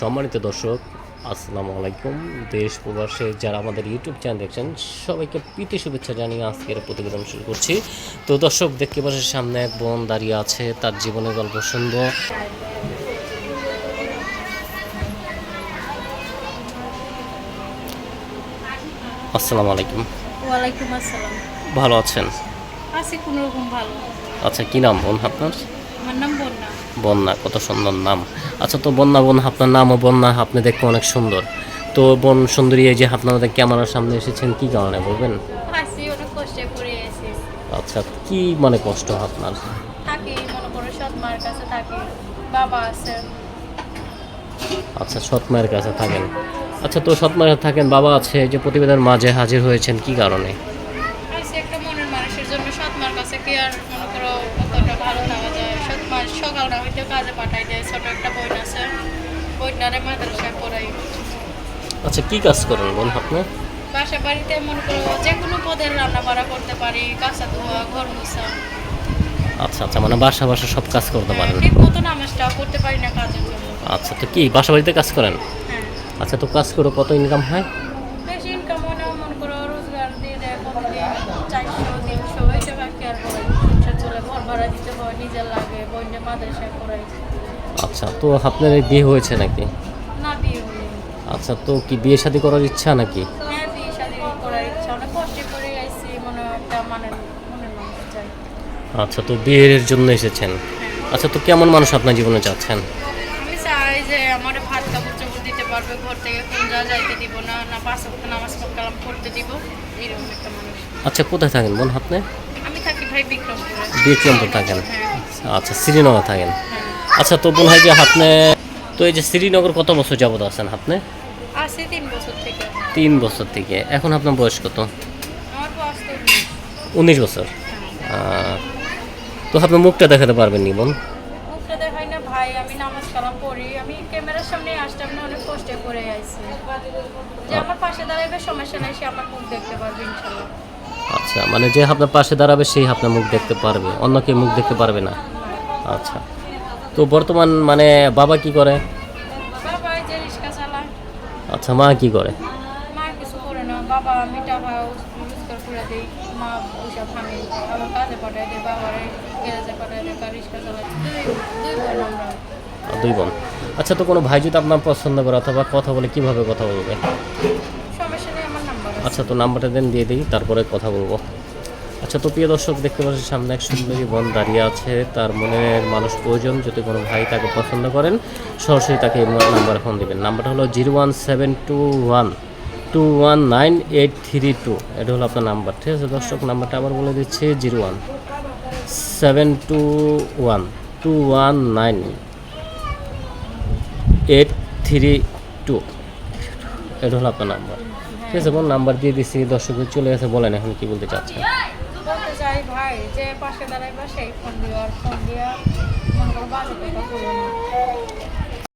সম্মানিত দর্শক আসসালামু আলাইকুম। দেশ প্রবাসে যারা আমাদের ইউটিউব চ্যানেল দেখছেন সবাইকে প্রীতি শুভেচ্ছা জানিয়ে আজকের প্রতিবেদন শুরু করছি। তো দর্শক দেখতে পাচ্ছেন সামনে এক বোন দাঁড়িয়ে আছে তার জীবনের গল্প শুনব। আসসালামু আলাইকুম। ওয়ালাইকুম আসসালাম। ভালো আছেন? আছি কোনো রকম ভালো। আচ্ছা কি নাম বোন আপনার? বন্যা বন্যা কত সুন্দর নাম। আচ্ছা তো বন্যা বোন আপনার নামও বন্যা আপনি দেখতে অনেক সুন্দর। তো বোন সুন্দরী এই যে আপনারা ক্যামেরার সামনে এসেছেন কি কারণে বলবেন? আচ্ছা কি মানে কষ্ট আপনার? আচ্ছা সৎ মায়ের কাছে থাকেন। আচ্ছা তো সৎ মায়ের থাকেন বাবা আছে যে প্রতিবেদন মাঝে হাজির হয়েছেন কি কারণে? আছি একটা মনের মানুষের জন্য সৎ মার কাছে কি আর মনে করো কতটা ভালো থাকা যায়? সৎ মার সকাল না হইতে কাজে পাঠাই দেয় ছোট একটা বোন আছে। বইনারে মাদ্রাসায় পড়াই। আচ্ছা কি কাজ করেন বোন আপনি? বাসা বাড়িতে মনে করো যে কোনো পদের রান্না বাড়া করতে পারি কাঁচা ধোয়া ঘর মোছা। আচ্ছা আচ্ছা মানে বাসা বাসা সব কাজ করতে পারেন। ঠিক মতো নামাজটাও করতে পারি না কাজের জন্য। আচ্ছা তো কি বাসা বাড়িতে কাজ করেন? হ্যাঁ। আচ্ছা তো কাজ করে কত ইনকাম হয়? নিজের লাগে বইনে মাদ্রাসায় পড়াই আচ্ছা তো আপনার বিয়ে হয়েছে নাকি? না বিয়ে হলে আচ্ছা তো কি বিয়ে শাদী করার ইচ্ছা নাকি? হ্যাঁ বিয়ে শাদি করার ইচ্ছা। অনেক কষ্টে করে মনে একটা মানুষ চাই আচ্ছা তো বিয়ের জন্য এসেছেন। আচ্ছা তো কেমন মানুষ আপনার জীবনে চাচ্ছেন আমি চাই যে আমার ভাত কাপড় চোপড় দিতে পারবে ঘর থেকে কোন যা যাইতে দিব না না পাঁচ নামাজ কালাম পড়তে দিব এরকম একটা মানুষ। আচ্ছা কোথায় থাকেন বোন আপনি? বিক্রমপুরে থাকেন। আচ্ছা শ্রীনগর থাকেন। আচ্ছা তো বোন হয় যে আপনি তো এই যে শ্রীনগর কত বছর যাবত আছেন আপনি তিন বছর থেকে। তিন বছর থেকে। এখন আপনার বয়স কত? আমার বয়স তো উনিশ। বছর। তো আপনার মুখটা দেখাতে পারবেন নি বোন? আমার পাশে দাঁড়াইবে সমস্যা নাই সে আমার মুখ দেখতে পারবে ইনশাল্লাহ। আচ্ছা মানে যে আপনার পাশে দাঁড়াবে সেই আপনার মুখ দেখতে পারবে অন্য কেউ মুখ দেখতে পারবে না। আচ্ছা তো বর্তমান মানে বাবা কি করে? আচ্ছা মা কি করে? দিই বোন দুই বোন। আচ্ছা তো কোনো ভাই যদি আপনার পছন্দ করে অথবা কথা বলে কীভাবে কথা বলবে সমস্যা নেই আমার নাম্বার আছে আচ্ছা তো নাম্বারটা দেন, দিয়ে দিই তারপরে কথা বলব। আচ্ছা তো প্রিয় দর্শক, দেখতে পাচ্ছেন সামনে এক সুন্দরী বোন দাঁড়িয়ে আছে। তার মনের মানুষ প্রয়োজন, যদি কোনো ভাই তাকে পছন্দ করেন, সরাসরি তাকে নাম্বার ফোন দেবেন। নাম্বারটা হলো zero one seven two one two one nine eight three two. এটা হলো আপনার নাম্বার, ঠিক আছে দর্শক? নাম্বারটা আবার বলে দিচ্ছি, zero one seven two one two one nine eight three two. এটা হলো আপনার নাম্বার ঠিক আছে, বোন নাম্বার দিয়ে দিছি, দর্শক চলে গেছে, বলেন এখন কি বলতে চাচ্ছেন। বলতে চাই ভাই, যে পাশে দাঁড়াইবা সেই ফোন দিও, আর ফোন দিয়া বাজে কথা বলো না।